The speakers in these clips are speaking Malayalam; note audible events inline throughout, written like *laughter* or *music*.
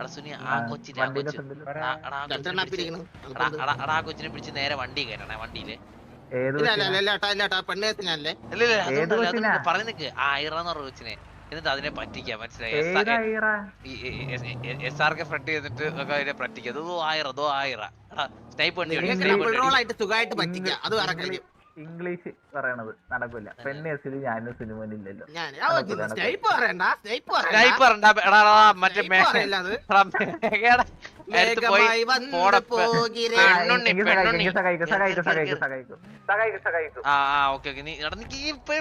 കൊച്ചിനെ ആ ആ കൊച്ചിനെ പിടിച്ച് ആ നേരെ വണ്ടി കയറണേ വണ്ടിയിൽ. ഏത് അതുകൊണ്ടല്ല, കൊച്ചിനാ? അതുകൊണ്ട് പറഞ്ഞു നിക്ക്. ആ ഐറന്ന് പറഞ്ഞ കൊച്ചിനെ. എന്നിട്ട് അതിനെ പറ്റിക്കാം മനസ്സിലായി? എസ് ആർ കെ ഫ്രണ്ട് ചെയ്തിട്ട് ഒക്കെ അതിനെ പറ്റിക്കാം. അതോ ആയിറ അതോ ആയിറ സ്നൈപ്പ് വണ്ടി ആയിട്ട് സുഖമായിട്ട് പറ്റിക്കാം. അത് വേറെ കാര്യം. ഇംഗ്ലീഷ് പറയണത് നടക്കില്ല പെണ്ണ് ഞാൻ ഞാനും സിനിമയിലില്ലല്ലോ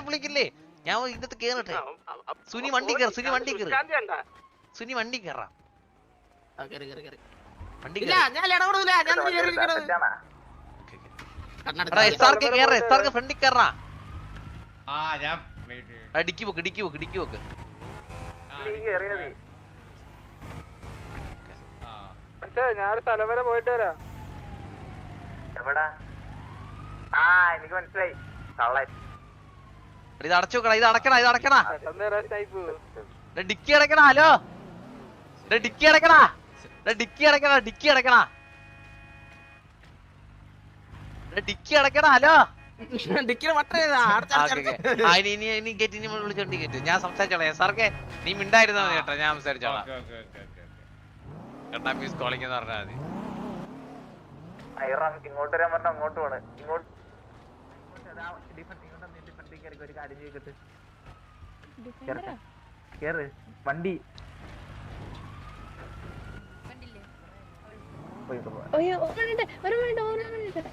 വിളിക്കില്ലേ? ഞാൻ ഇതിനകത്ത് കേറട്ടെ. സുനി വണ്ടി കേറ് സുനി വണ്ടി കേറ്. ശാന്തി സുനി വണ്ടി കയറാം ആ, കേറി, കേറി, കേറി. വണ്ടി ഞാൻ ഇടപെടൂല. ഞാൻ ഫ്രണ്ടിൽ കേറാ ആ ഞാൻ ആ, ഡിക്കി. എവിടാ? ആ എനിക്ക് മനസ്സിലായി. കള്ളൻ എടാ, ഇത് അടച്ചു ഇത് അടക്കണ ഇത് അടക്കണ. ഡിക്കി അടക്കണ ഹലോ. ഡിക്കി അടക്കണ. ഡിക്കി അടക്കണ ഡിക്കി അടക്കണ എടാ, ഡിക്കി അടക്കണ ഹലോ ഡിക്കിന് മട്ട ചെയ്താ. അടച്ച് ആ, അടച്ച് ഓക്കേ, അടച്ച്. ഓക്കേ. ആ, ഇനി ഇനി ഇനി കേറ്റി *laughs* ഇനി ഹലോ ഞാൻ സംസാരിച്ചോളാം. സാർക്ക് നീ മിണ്ടായിരുന്നോ ചേട്ടാ ഞാൻ സംസാരിച്ചോളാം. പീസ് കോളിംഗ് എന്ന് പറഞ്ഞാൽ മതി. ഇങ്ങോട്ട് വരാൻ പറഞ്ഞ അങ്ങോട്ട് പോണ്. ഇങ്ങോട്ട് ഒരു കാര്യം കേറ്. വണ്ടി. മിനിറ്റ് ഒരു മിനിറ്റ് ഒരു മിനിറ്റ്.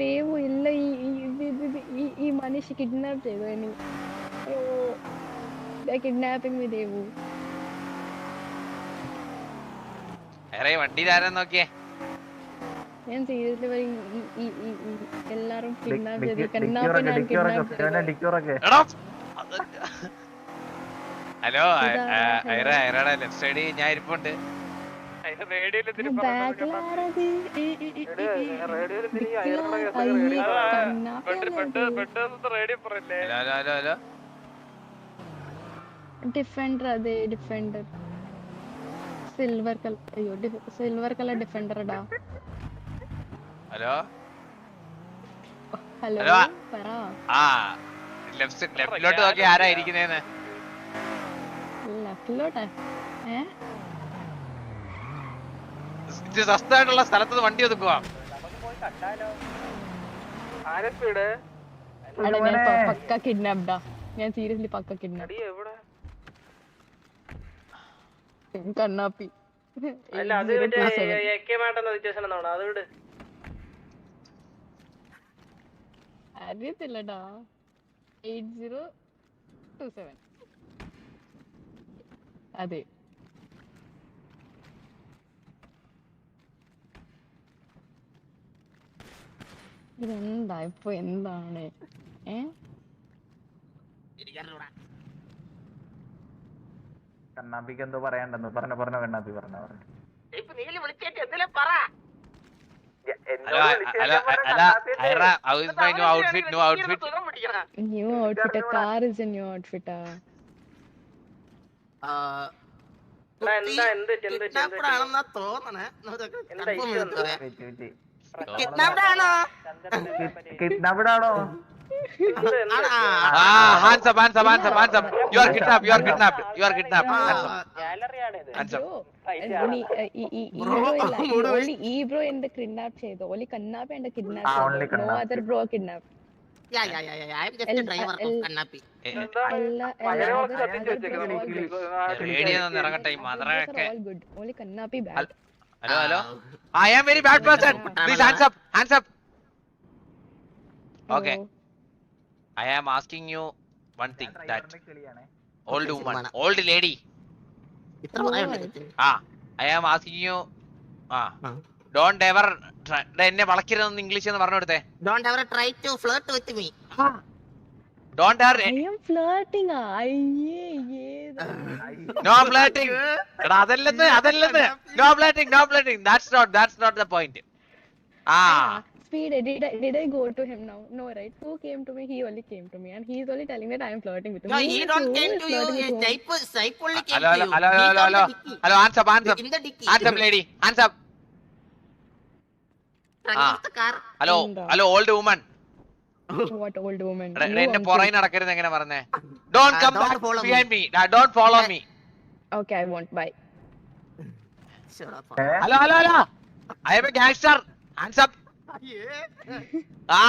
ദേവു ഇല്ല. ഈ മനുഷ്യ കിഡ്നാപ്പ് ചെയ്തു എനി അയ്യോ. കിഡ്നാപ്പിംഗ് മി ദേവു വേറെ വണ്ടിയിൽ ആരാ നോക്കിയേ? ഞാൻ സീരിയസ്ലി ഈ ഈ ഈ ഈ എല്ലാരും കിഡ്നാപ്പ് ചെയ്തു ഡിക്കി കണ്ണാപ്പി ഉറക്കെ ഞാൻ ഡിക്കി ഉറക്കെ കിഡ്നാപ്പ് ഫിലോനെ ചെയ്തു ഡിക്കി ഉറക്കെ എടാ *laughs* ഹലോ ഐറ. ഐറയുടെ ലെഫ്റ്റ് സൈഡ് ഞാൻ ഇരിപ്പുണ്ട്. ഡിഫൻഡർ അതെ ഡിഫൻഡർ സിൽവർ കളർ അയ്യോ സിൽവർ കളർ ഡിഫൻഡർ ഇടാ ഹലോ? ഹലോ. ആ ലെഫ്റ്റ് ലെഫ്റ്റിലോട്ട് നോക്കി ആരാ ഇരിക്കുന്നേന്ന്? ലെഫ്റ്റിലോട്ട്? ഏ? സ്ഥലത്ത് വണ്ടി ഒതുക്കുക എടാ ഞാൻ സീരിയസ്ലി പക്ക കിഡ്നാപ്പ്. കണ്ണാപ്പി. അല്ല അത് മറ്റേ വ്യത്യാസം അത് വിട്. അറിയത്തില്ലടാ. Eight zero two seven. അതെ. ഇതെന്താ? ഇപ്പൊ എന്താണ്? ഏ. കണ്ണാപ്പിക്ക് എന്തോ പറയാണ്ടെന്ന് പറഞ്ഞ പറഞ്ഞ കണ്ണാപ്പി പറഞ്ഞ പറഞ്ഞു. ഇപ്പൊ നീൽ വിളിച്ചേറ്റ് എന്തിനാ പറ hello hello hello Aira how's my new outfit car is a new ഔട്ട്ഫിറ്റാ kidnapped ആണോ hands hands hands hands you are kidnap you are kidnap you are kidnap ഈ- ബ്രോ *laughs* എന്റെ കിഡ്നാപ്പ് ചെയ്തു? ഓലി കണ്ണാപ്പി എന്റെ kidnap no. Other bro kidnap hello hello I am very bad person please hands up hands up okay I am asking you one thing that old woman old lady. Ah I am. Asking you ah. Don't ever എന്നെ വളക്കരുതെന്ന് ഇംഗ്ലീഷ് എന്ന് പറഞ്ഞു കൊടുത്തേ don't ever try to flirt with me don't ever I am flirting. ah. അയ്യേ. നോ ഫ്ലേർട്ടിംഗ് എടാ അതല്ലെന്ന് അതല്ലെന്ന്. No flirting no flirting that's not that's not the point ah. Speed, did I, did I go to him now? No, right? Who came to me? He only came to me, and he's only telling that I am flirting with him. No, he, he don't came to you. type only came hello, to you. hello, hello, hello, hello, hello, hands up hands up In the dicky. Hands up lady. Ah. hello, hello? Hello old woman What old woman? എന്നെ You പുറകെ. നടക്കരുത് എങ്ങനെ പറഞ്ഞേ don't Ah, come don't back follow me. Behind me don't follow me Okay, I won't. Bye. hello, hello, hello hello hello I am a gangster hands Yeah. Ah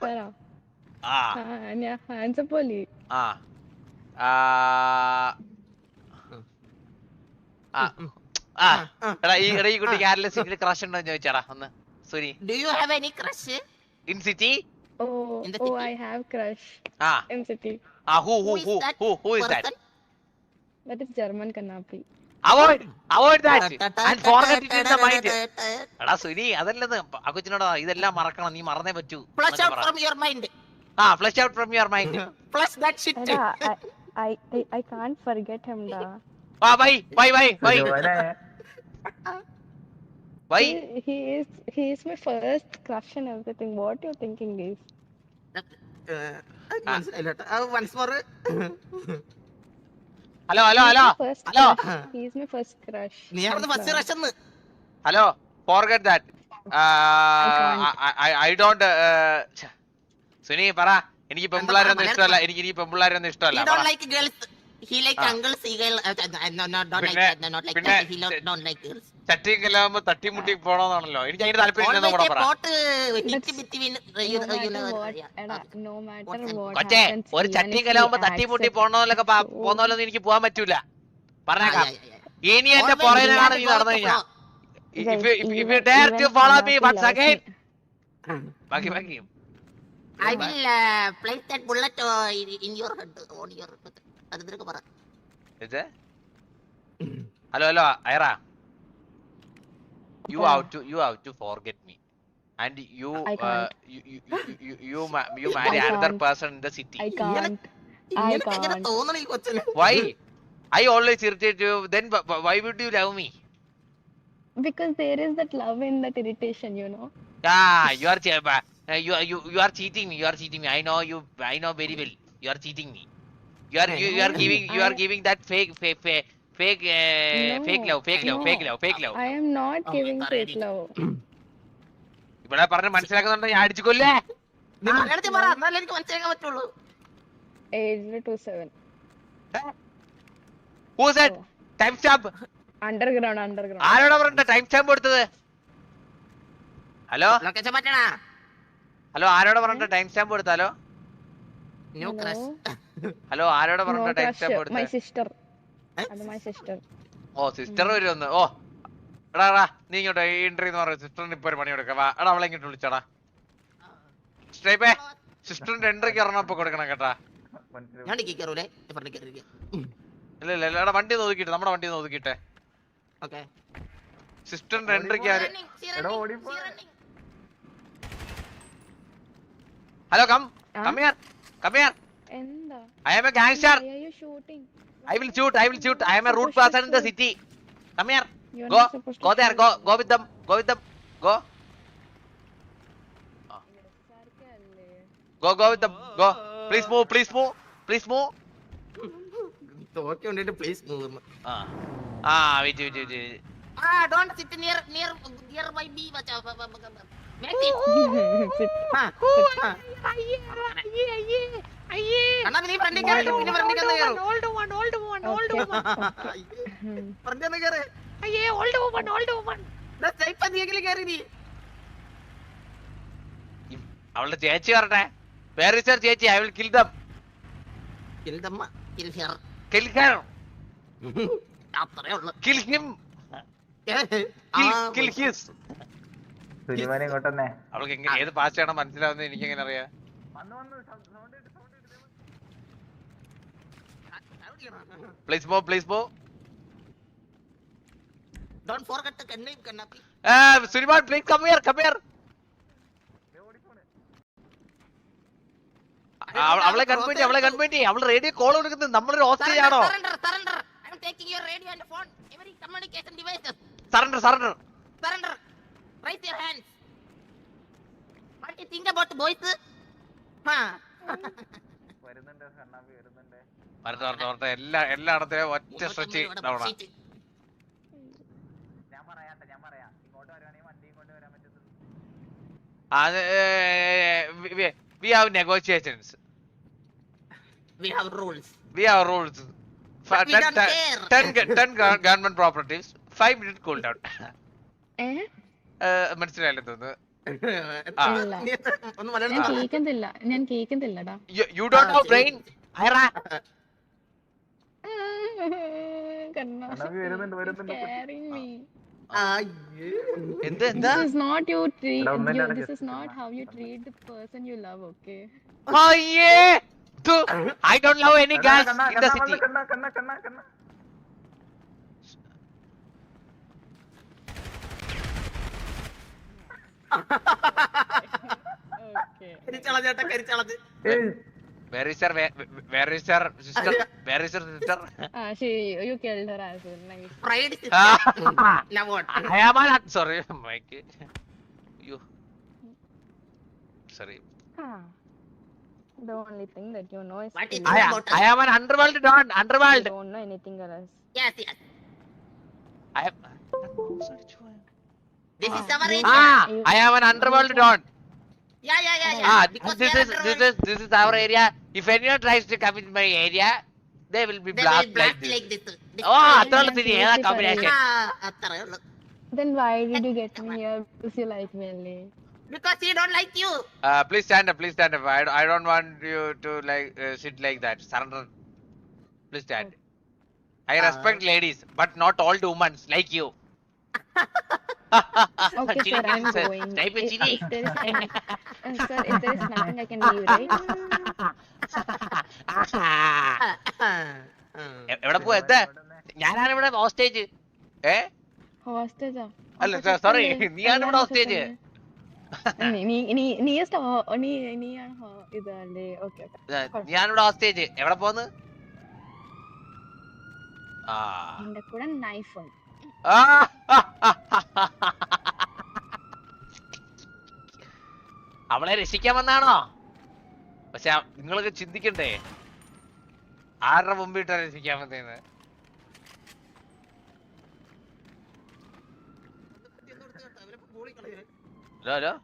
Para. ആ Ah, yeah, hands up, Oli. ആ ആ ആ ആ Ah. എടാ ഈ എടാ ഈ കുട്ടിക്ക് ആരെങ്കിലും സിറ്റിയിൽ ക്രഷ് ഉണ്ടോ എന്ന് ചോദിച്ചാടാ ഒന്ന് Suni Do you have any crush? In city Oh, In the oh, city. I have crush ah in city. Ah who who Who is who that who who is that? That is German Kanapi. Avoid avoid that and forget it in the mind എടാ സുനി അതല്ലെന്ന് ആ കൊച്ചിനോടാ ഇതെല്ലാം മറക്കണം നീ മറന്നേ പറ്റൂ out പറ. from your mind. Ah flush out from your mind shit. Ada, I, I, I, I can't forget him, da. Ah bye bye bye bye സുജോനെ He, he is, he is my first crush and everything. What you thinking, guys? Uh, Uh, once more. Hello hello hello hello. നീ അവിടുന്ന് ഫസ്റ്റ് love. എന്ന്? Hello forget that I don't Suni പറ. എനിക്ക് പെമ്പിള്ളാരൊന്നും ഇഷ്ടമല്ല. എനിക്ക് ഇനി പെമ്പിള്ളാരൊന്നും ഇഷ്ടമല്ല. പിന്നെ- ചട്ടി തട്ടി തട്ടിമുട്ടി പോണോന്നാണല്ലോ. എനിക്ക് അതിന്റെ താല്പര്യം ഒരു ചട്ടി കലാവുമ്പോ തട്ടിമുട്ടി പോണോന്നൊക്കെ പോന്നോലൊന്നും എനിക്ക് പോവാൻ പറ്റൂല. പറഞ്ഞേക്കാ. ഇനി എന്റെ പുറകിലാണ് നീ നടന്നു കഴിഞ്ഞാ. Hello hello Aira you yeah. have to you have to forget me. And you uh, you you you you, ma *laughs* you marry another person in the city. I can't. I can't. why? I always irritate you. Then why would you love me? Because there is that love in that irritation you know. Ah you are uh, you are you, you are cheating me you are cheating me. I know you i know very well. You are cheating me. You are you, you are giving you are giving that fake fake, fake fake uh, fake No, love fake love fake love fake love. I am not giving fake love. ഇവിടെ പറഞ്ഞ് മനസ്സിലാക്കുന്നുണ്ടോ ഞാൻ അടിച്ചു കൊല്ലേ? നീ മലയാളത്തിൽ പറ. എന്നാലേ എനിക്ക് മനസ്സിലാക്കാൻ പറ്റുള്ളൂ. Eight zero two seven. Who said. Time stamp Underground, underground. ആരോടാ പറഞ്ഞ ടൈം സ്റ്റാമ്പ് കൊടുത്തത്. ഹലോ ലൊക്കേഷൻ പറ്റണാ ഹലോ ആരോടാ പറഞ്ഞ ടൈം സ്റ്റാമ്പ് കൊടുത്താലോ? ന്യൂ ക്രഷ് ഹലോ ആരോടാ പറഞ്ഞ time stamp My my sister. ഓ സിസ്റ്റർ വരുമെന്ന് ഓ എടാ എടാ നീ ഇങ്ങോട്ട് എൻട്രി എന്ന് പറഞ്ഞ സിസ്റ്ററിന് ഇപ്പൊ ഒരു പണി കൊടുക്കാം വാ എടാ അവളെ ഇങ്ങോട്ട് വിളിച്ചടാ. സ്ട്രൈപ്പേ സിസ്റ്ററിന്റെ എൻട്രിക്ക് ഇറങ്ങപ്പോ കൊടുക്കണം കേട്ടാ. ഇല്ല ഇല്ല ഇല്ല എടാ വണ്ടി നോക്കിട്ട് നമ്മുടെ വണ്ടി നോക്കിട്ടെ സിസ്റ്ററിന്റെ എൻട്രിക്ക് ആര്? എടാ ഓടിപ്പോ. Hello come? Come here come here എന്താ? I am a gangster Why are you shooting? I will shoot I will shoot I am a root person in the city come here You're go not supposed to go there shoot. Go go with them go with them go സർക്കല്ലേ. Go go with them go please move please move please move തോക്കി കൊണ്ടിട്ട് please move ah ah wait wait wait ah don't sit near near near my B മച്ചാ Sit. നീ ഫ്രണ്ടിൽ കയറി പിന്നെ ഫ്രണ്ടിൽ കയറി. കയറും Okay. ഓൾഡ്. *laughs* ഫ്രണ്ടിൽ ഒന്ന് കയറി. നീയെങ്കിലും കയറി നീ. അവളുടെ ചേച്ചി പറഞ്ഞേ. വേറെ സാർ ചേച്ചി I will kill them kill them kill here kill here അത്രേ ഉള്ളൂ. കിൽ ഹിം കിൽ ഹിസ് സുനിമനെ ഇങ്ങോട്ടന്നെ അവൾക്ക് എങ്ങനെ ഏത് പാസ് ചെയ്യണം മനസ്സിലാവുന്നത് എനിക്ക് എങ്ങനെ അറിയാം പ്ലീസ് മോ പ്ലീസ് മോ ഡോണ്ട് ഫോർഗെറ്റ് കണ്ണയും Kannappi Suniman please come here come here അവ- അവളെ കൺപോയിന്റ് അവളെ കൺപോയിന്റ് അവൾ റേഡിയോ കോൾ കൊടുക്കുന്നത് നമ്മളൊരു ഹോസ്റ്റേജ് ആണോ Surrender, surrender. I'm taking your radio and phone, every communication devices. Surrender surrender your hands. What do you think about boys? Huh? വരുന്നുണ്ട് കണ്ണാപ്പി വരുന്നുണ്ട് വരട്ടെ വരട്ടെ വരട്ടെ എല്ലാ എല്ലായിടത്തെയും ഒറ്റ സ്ട്രെച്ച് ഡൗണാ അത് we have negotiations. We have rules. We have rules. But we don't care. Ten government properties. Five minute cool down. മനസ്സിലായില്ല തോന്നുന്നു? *laughs* ഞാൻ കേൾക്കുന്നില്ല ഞാൻ കേൾക്കുന്നില്ലടാ യു ഡോണ്ട് നോ ബ്രെയിൻ കണ്ണാ കണ്ണാപ്പി വരുന്നുണ്ട് വരുന്നുണ്ട് scaring me. എന്ത് എന്താ This is not you treat. എടാ, ഒന്നല്ലേ You, അടക്ക്. this is not how you treat the person you love. Okay. അയ്യേ ഐ ഡോണ്ട് ലവ് എനി കണ്ണാ, ഗേൾസ് കണ്ണാ, ഇൻ ദ സിറ്റി വന്ന് കണ്ണാ, കണ്ണാ, കണ്ണാ, കണ്ണാ. *laughs* Okay. കരിച്ചളഞ്ഞേട്ടാ കരിച്ചളഞ്ഞ് ഏയ്, where is your where is your sister where is your sister Ah, she. You killed her as well. Nice. Pride Now what? I am not sorry, Mike. You. Sorry. Ah. The only thing that you know is What is. I, about I am an underworld don. You Underworld. don't know anything else. Yes, yes. I am. This is our. Ah, I am an underworld don. Yeah, yeah, yeah, yeah. Ah, because this is this is this is our area. If anyone tries to come in my area, they will be they blocked, like this. Oh, that's the combination. Then why did you get me here? Because you like me only. Because he don't like you. Uh, please stand up. Please stand up. I, I don't want you to like uh, sit like that. Surrender. Please stand. I uh. respect uh, ladies, but not all women like you. *laughs* *laughs* *laughs* *laughs* Okay, sir, I'm going. Type If, chili. if there is any, uh, sir, if there is nothing, I can do, right? എ- എവിടെ പോവാ എന്താ ഞാനാണ് ഇവിടെ ഹോസ്റ്റേജ് ഏ Hostage ആ? അല്ല, സോറി സ- sorry, ചെക്കല്ലേ? നീയാണ് ഇവിടെ hostage. ചെക്കല്ലേ? നീ- നീ നീ നീ സ്റ്റോ- നീ നീയാണ് ഹോ- ഇതല്ലേ ഓക്കെ ഞാനിവിടെ ഹോസ്റ്റേജ് എവിടെ പോന്ന് ആ എന്റെ കൂടെ നൈഫ് ഉണ്ട്. *laughs* അവളെ രക്ഷിക്കാൻ വന്നാണോ? പക്ഷെ നിങ്ങളൊക്കെ ചിന്തിക്കണ്ടേ? ആരുടെ മുമ്പിട്ടാ രക്ഷിക്കാൻ വന്നേന്ന്? Hello hello?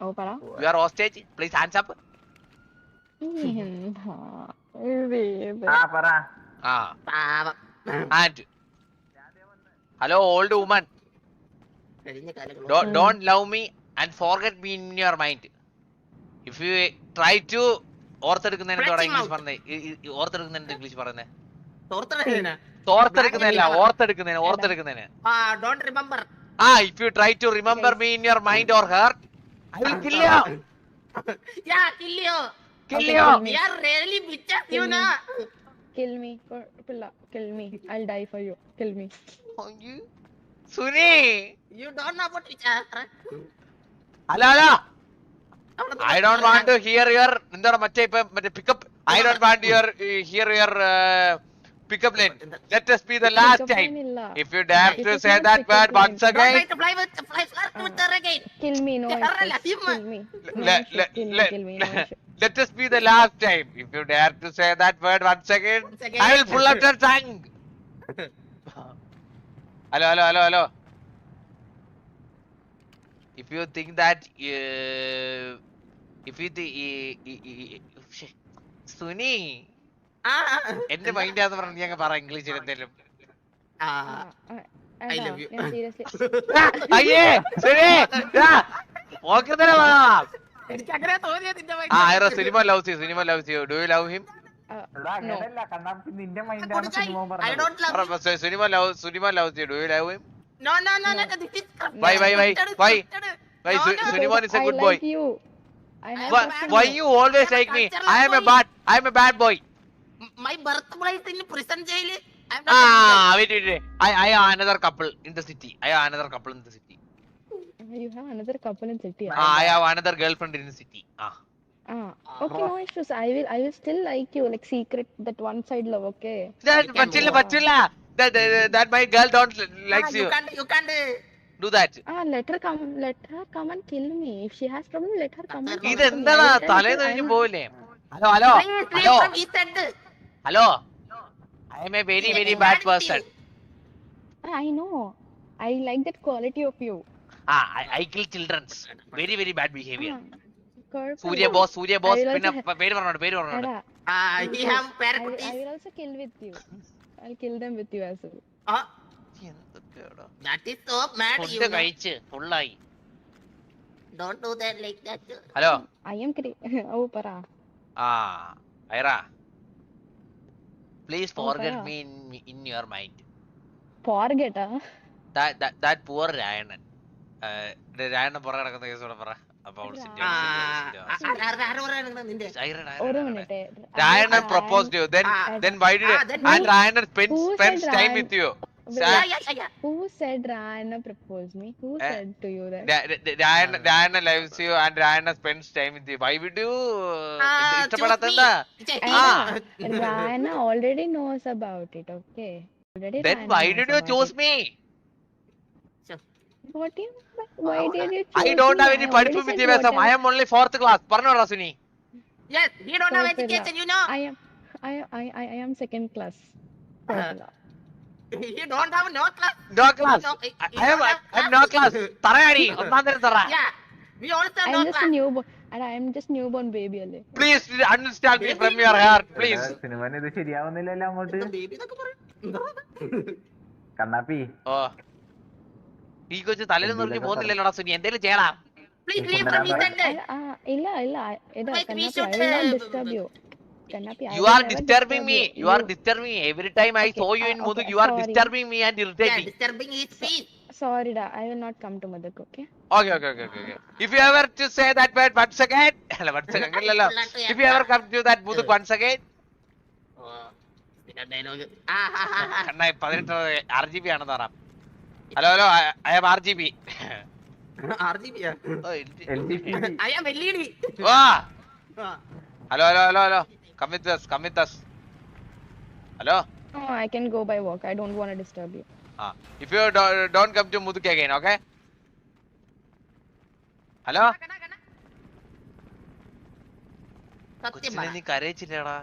ഓ പറ. You are hostage please hands up ah പറ. ആ. And. Hello old woman don't love me and forget me in your mind if you try to ഓർത്തെടുക്കുന്നതിന് എന്താ Fletching ഇംഗ്ലീഷ്. പറഞ്ഞത് ഓർത്തെടുക്കുന്നതിന് ഇംഗ്ലീഷ് പറയുന്നത് ഓർത്തെടുക്കുന്നതല്ല. ഓർത്തെടുക്കുന്നതിന് ഓർത്തെടുക്കുന്നതിന്. ആ if you try to remember me in your mind or heart I will kill you ya kill you kill you we are really bitches you നാ kill me കുഴപ്പമില്ല kill me. I'll die for you. Kill me. Suni! You don't know about which hello hello I don't want to hear your എന്താണ് മറ്റേ ഇപ്പൊ മറ്റേ pickup I don't want your hear your pickup line. Let us be the last time. If you dare to say that word once again. Don't try to with, her again. Kill me, no. Kill me. Let us be the last time. If you dare to say that word once again, once again. I will pull out your tongue. *laughs* hello, hello, hello, hello. If you think that, uh, if you think, uh, uh, uh, Suni. എന്റെ മൈൻഡ് ആന്ന് പറഞ്ഞു നീ അങ്ങ് പറ ഇംഗ്ലീഷിൽ എന്തെങ്കിലും ah. you. ഞാൻ seriously അയ്യേ സുനി ഓക്കെ എനിക്ക് അങ്ങനെ തോന്നിയത് നിന്റെ ആ ഐറോ cinema love you cinema love you do you love him no. നിന്റെ മൈൻഡാണ് കൊടുക്കായി. സിനിമ I പറഞ്ഞത് don't love you. Cinema love cinema love you do you love him No, no, no, no, no, this is Why, why, why, why? scripted. Why, No, Su- no. A I good boy. like you I have Why, in why you. you always like me? I am a bad, I am a bad boy. My birthplace in prison jail. am not a Ah, wait, wait, wait. I, I have another couple in the city. I have another couple in the city. you have another couple in city Ah, I have another girlfriend in the city. Ah, Ah, okay, no issues. I will, I will still like you, like secret, that one side love, okay? That പറ്റില്ല പറ്റില്ല that that- that my girl don't likes Ah, you you can't, you can't. do that Ah, let her come, let her come and kill me. If she has problem, let her come will tell തലേന്ന് you, കഴിഞ്ഞ് പോവില്ലേ hello hello hello from I am a very yeah, very bad person. I know. I like that quality of you. Ah I kill childrens very very bad behaviour Ah, I, Surya boss Surya boss very പിന്നെ behavior. Surya പേര് പറഞ്ഞോട് പേര് പറഞ്ഞോട് എടാ, Ah, he have I, will-. I will also kill with you. I'll kill them with you as well. Ah, that is so mad, you food കഴിച്ച് ഫുള്ളായി Don't do that like that. Hello I am cra- Oh, പറ. Ah Aira please oh, forget പറ. Me in in your mind forget ah? That poor രായണൻ രായണൻ പുറ കിടക്കുന്ന കേസ് കൂടെ പറ. അപ്പൊ propose sit then then why did and sit spend spend time with Aira, yeah, yeah, yeah, yeah. Who said Ryan proposed me? Who eh? said to you that? Ryan, ah. Rihanna loves you and Ryan spends time with you. Why would you? Ah, uh, Ryan already knows about it. Okay. Already then Rihanna why did you choose it. me? What do you? Why did you? Choose I don't me? have any perfume with you. Vesam. I am only fourth class. Parno Rasuni. Yes, you don't so have education. You know. I am. I I I am second class. Fourth uh. class. He don't have no class. No class. No, I I have, have I have no class. തറയാടി ഒന്നാം തരം തറ. Yeah, we also have no I'm just a class. newborn, and I'm just newborn baby അല്ലേ. Please understand me from your heart, please. സിനിമന് ഇത് ശരിയാവുന്നില്ലല്ലോ അങ്ങോട്ട് Baby എന്നൊക്കെ പറയും. എന്താ? കണ്ണാപ്പി ഓ ഈ കൊച്ചു തലയിൽ നിറഞ്ഞു പോകുന്നില്ലല്ലോടാ സുനി എന്തേലും ചെയ്യടാ Please leave from his end. I- ആ, ഇല്ല ഇല്ല ഇത് Wait, we Kannappi I will not uh, disturb you. You are disturbing me. you. Are disturbing me. Every time I Okay, saw you uh, in okay, you are sorry. disturbing me and irritating. Yeah, disturbing his peace. Sorry da, I will not come to Madhuk, okay? Okay, okay, okay, okay. If you ever to say that word once again, once again If you ever come to that Muduk once again, Oh. Ah, ah, ah, ah. പതിനെട്ട് ആർ ജി ബി ആണെന്ന് പറയാം hello hello I am R G B? L G P I am LED. വാ Ah. Hello hello hello hello come with us Come with us hello No, I can go by walk. I don't want to disturb you. Ah if you don't come to to again okay hello Hello? കൊച്ചിനെ നീ കരയിച്ചില്ലേടാ?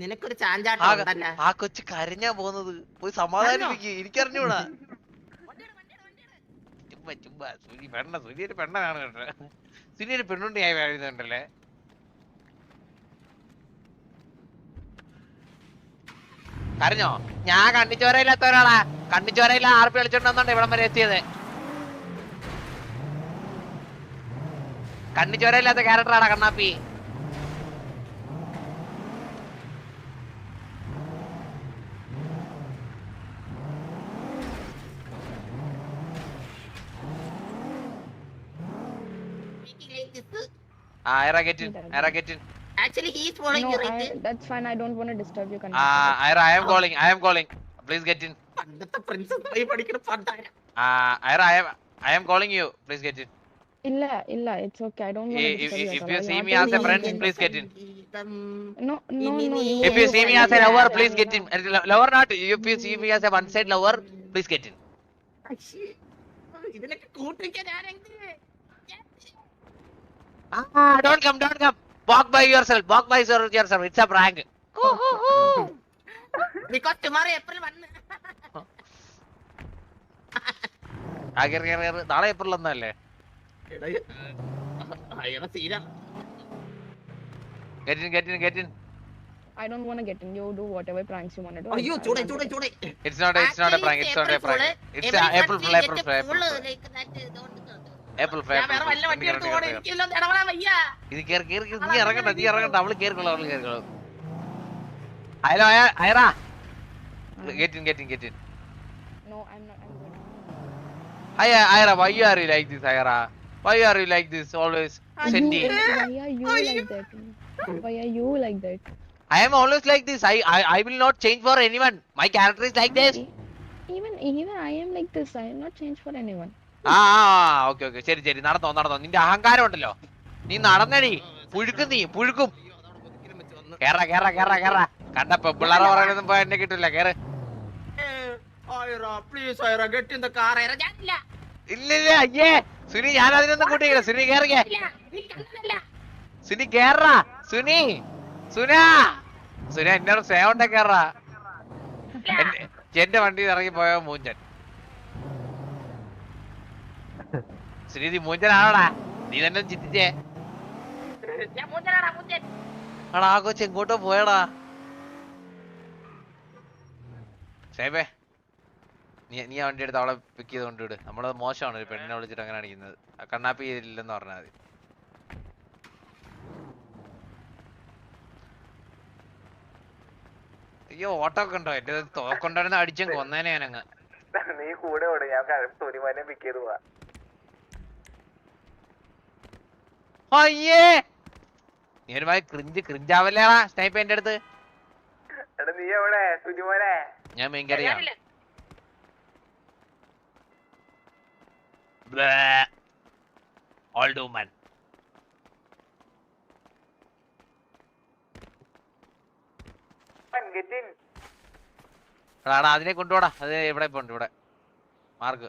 നിനക്കൊരു ചാഞ്ചാട്ടം ആ കൊച്ചു കരഞ്ഞാ പോകുന്നത്. പോയി സമാധാനിപ്പിക്ക്. എനിക്കറിഞ്ഞൂടാ. ചുമ്മാ ചുമ്മാ. സുനി പെണ്ണ സുനി ഒരു പെണ്ണാണ് കേട്ടോ. സുനി ഒരു പെണ്ണുണ്ടിയായി വരുന്നുണ്ടല്ലേ? കരഞ്ഞോ? ഞാൻ കണ്ണിച്ചോരയില്ലാത്ത ഒരാളാ. കണ്ണിച്ചോരയില്ല പി കളിച്ചോണ്ടെന്നുണ്ട് ഇവിടം വരെ എത്തിയത്. കണ്ണിച്ചോരയില്ലാത്ത ക്യാരക്ടറാണ് കണ്ണാപ്പി. ആ എറാക്കറ്റിൻ ഗെറ്റിൻ Actually, he is following No, you, I, there. that's fine. I don't want to disturb you, ആ Kanna. I am calling. I am calling. Please get in. princess ആയി പഠിക്കണ i am i am i am calling you please get ഗെറ്റിൻ Illa, illa, it's okay. I don't want to If- disturb you. if at you all. I see want me to as a be friend, innocent. please get in. സംഗീതം. No, no, ഇനി no. നീ If you see me as a lover, please get in. Yeah. Uh, Lover not. If you see me as a one-side lover, please get in. അശ്ശി. ഇതിനൊക്കെ കൂട്ടിക്കാൻ ആരെങ്കിലും Ah, don't come, don't come. Walk by yourself. Walk by your- yourself. It's a prank. Because tomorrow April വന്ന് ആ, കേറ്, കേറ്, കേറ്. നാളെ ഏപ്രിൽ ഒന്നല്ലേ in, get in, get in. I don't want to get in. You do whatever pranks you want to do. അയ്യോ I ചൂടെ want ചൂടെ It's not. A, it's not a prank. It's not a prank. It's a April. April like April. April April വേറെ Fool. വല്ല വണ്ടി കേറ്, എടുത്ത് കേറ്, പോണേ കേറ്. എനിക്കില്ലോ ഇടപെടാൻ വയ്യ ഇത് കേറി കേറി കേറി. നീ ഇറങ്ങണ്ട നീ ഇറങ്ങണ്ട അവള് കേറിക്കോളൂ അവള് കേറിക്കോളൂ hello Aira get in get in get in No, I'm not. I'm good. Hi, Ira, why are you like this, Ira? Why are you like this, always You, sending? why are you like that? Why are you like that? I am always like this. I, I, I will not change for anyone. My character is like this. E- Even, even I am like this. I am not changed for anyone. Ah okay okay. ശരി ശരി. നടന്നോ നടന്നോ. നിന്റെ അഹങ്കാരം ഉണ്ടല്ലോ. നീ നടന്നടി. പുഴുക്കും നീ പുഴുക്കും. കേറ കേറ കേറ കേറ. കണ്ട പെപ്പിള്ളാറ പറയണൊന്നും പോയ എന്നെ കിട്ടില്ല കേറ്. പ്ലീസ് ഐറ ഗെറ്റ് ഇൻ ദ കാർ ഐറ ഇല്ല. ഇല്ല അയ്യേ. സുനി ഞാൻ അതിനൊന്നും കൂട്ടിയില്ല. സുനി കേറിക്കേ ഇല്ല നീ കണ്ണനല്ല സുനി കേറ. സുനി സുനാ. സുന എന്നോട് സേവണ്ട കേറാ. എന്റെ- എന്റെ വണ്ടി ഇറങ്ങി പോയ മൂഞ്ചൻ. നീ മൂഞ്ചനാണോടാ നീ തന്നെ ചിന്തിച്ചേ. ആടാ ആ കൊച്ചു എങ്ങോട്ടോ പോയടാ. സേബേ നീ നീ ആ വണ്ടി എടുത്ത് അവളെ പിക്ക് ചെയ്ത് കൊണ്ടുവിട്. നമ്മൾ മോശമാണ് ഒരു പെണ്ണിനെ വിളിച്ചിട്ട് അങ്ങനെ അടിക്കുന്നത് കണ്ണാപ്പ് ചെയ്തില്ലെന്ന് പറഞ്ഞാൽ മതി. അയ്യോ ഓട്ടോ ഒക്കെ ഉണ്ടോ? എന്റെ തോക്കൊണ്ടായിരുന്ന അടിച്ചും കൊന്നേനെ ഞാനങ്ങ്. നീ കൂടെ ഓട് ഞാൻ പിക്ക് ചെയ്ത് പോവാ. അയ്യേ. നീ ഒരുമാതിരി ക്രിഞ്ച് ക്രിഞ്ചാവല്ലേടാ സ്നൈപ്പ് എന്റെ അടുത്ത്. എടാ നീ എവിടെ? സുജിമോനെ ഞാൻ മെയിൻകറിയാണ് ഞാനില്ല. ഓൾഡ് വുമൻ അതിനെ കൊണ്ടുപോടാ. അത് ഇവിടെ പോണ്ട് ഇവിടെ. മാർക്ക്